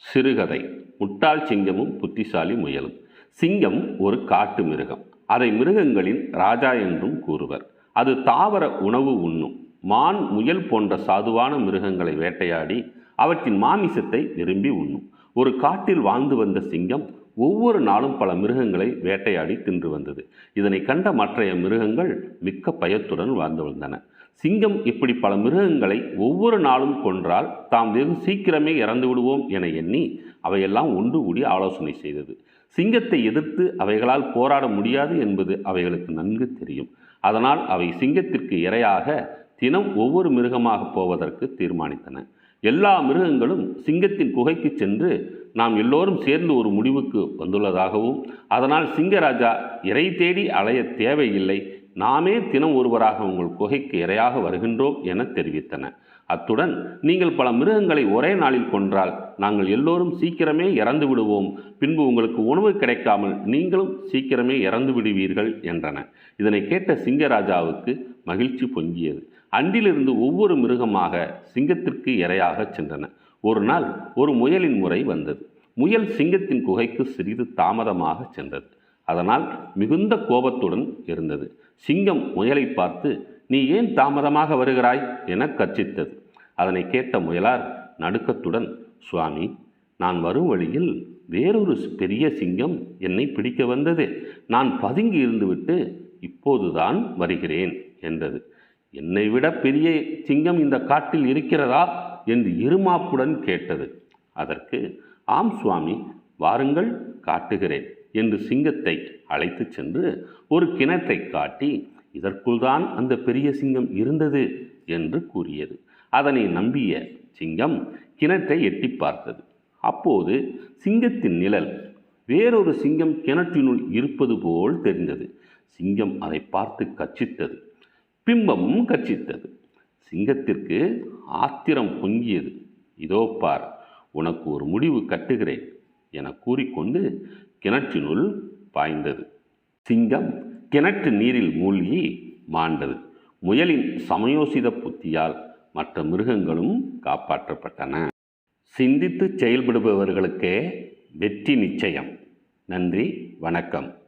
சிறுகதை. முட்டாள் சிங்கமும் புத்திசாலி முயலும். சிங்கம் ஒரு காட்டு மிருகம். அதை மிருகங்களின் ராஜா என்றும் கூறுவர். அது தாவர உணவு உண்ணும். மான் முயல் போன்ற சாதுவான மிருகங்களை வேட்டையாடி அவற்றின் மாமிசத்தை விரும்பி உண்ணும். ஒரு காட்டில் வாழ்ந்து வந்த சிங்கம் ஒவ்வொரு நாளும் பல மிருகங்களை வேட்டையாடி தின்று வந்தது. இதனை கண்ட மற்றைய மிருகங்கள் மிக்க பயத்துடன் வாழ்ந்து வந்தன. சிங்கம் இப்படி பல மிருகங்களை ஒவ்வொரு நாளும் கொன்றால் தாம் வெகு சீக்கிரமே இறந்து விடுவோம் என எண்ணி அவையெல்லாம் ஒன்று கூடி ஆலோசனை செய்தது. சிங்கத்தை எதிர்த்து அவைகளால் போராட முடியாது என்பது அவைகளுக்கு நன்கு தெரியும். அதனால் அவை சிங்கத்திற்கு இரையாக தினம் ஒவ்வொரு மிருகமாக போவதற்கு தீர்மானித்தன. எல்லா மிருகங்களும் சிங்கத்தின் குகைக்கு சென்று நாம் எல்லோரும் சேர்ந்து ஒரு முடிவுக்கு வந்துள்ளதாகவும் அதனால் சிங்கராஜா இறை தேடி அலைய தேவையில்லை நாமே தினம் ஒருவராக உங்கள் குகைக்கு இரையாக வருகின்றோம் என தெரிவித்தன. அத்துடன் நீங்கள் பல மிருகங்களை ஒரே நாளில் கொன்றால் நாங்கள் எல்லோரும் சீக்கிரமே இறந்து விடுவோம். பின்பு உங்களுக்கு உணவு கிடைக்காமல் நீங்களும் சீக்கிரமே இறந்து விடுவீர்கள் என்றன. இதனை கேட்ட சிங்கராஜாவுக்கு மகிழ்ச்சி பொங்கியது. அன்றிலிருந்து ஒவ்வொரு மிருகமாக சிங்கத்திற்கு இரையாக சென்றன. ஒரு நாள் ஒரு முயலின் முறை வந்தது. முயல் சிங்கத்தின் குகைக்கு சிறிது தாமதமாக சென்றது. அதனால் மிகுந்த கோபத்துடன் இருந்தது. சிங்கம் முயலை பார்த்து நீ ஏன் தாமதமாக வருகிறாய்? என கர்ச்சித்தது. அதனை கேட்ட முயலார் நடுக்கத்துடன் சுவாமி நான் வரும் வழியில் வேறொரு பெரிய சிங்கம் என்னை பிடிக்க வந்தது. நான் பதுங்கி இருந்துவிட்டு இப்போதுதான் வருகிறேன் என்றது. என்னை விட பெரிய சிங்கம் இந்த காட்டில் இருக்கிறதா? என்று இருமாப்புடன் கேட்டது. அதற்கு ஆம் சுவாமி வாருங்கள் காட்டுகிறேன். என்று சிங்கத்தை அழைத்து சென்று ஒரு கிணற்றை காட்டி இதற்குள் தான் அந்த பெரிய சிங்கம் இருந்தது என்று கூறியது. அதனை நம்பிய சிங்கம் கிணற்றை எட்டி பார்த்தது. அப்போது சிங்கத்தின் நிழல் வேறொரு சிங்கம் கிணற்றினுள் இருப்பது போல் தெரிந்தது. சிங்கம் அதை பார்த்து கச்சித்தது. பிம்பமும் கச்சித்தது. சிங்கத்திற்கு ஆத்திரம் பொங்கியது. இதோ பார் உனக்கு ஒரு முடிவு கட்டுகிறேன் என கூறிக்கொண்டு கிணற்றினுள் பாய்ந்தது. சிங்கம் கிணற்று நீரில் மூழ்கி மாண்டது. முயலின் சமயோசித புத்தியால் மற்ற மிருகங்களும் காப்பாற்றப்பட்டன. சிந்தித்து செயல்படுபவர்களுக்கே வெற்றி நிச்சயம். நன்றி வணக்கம்.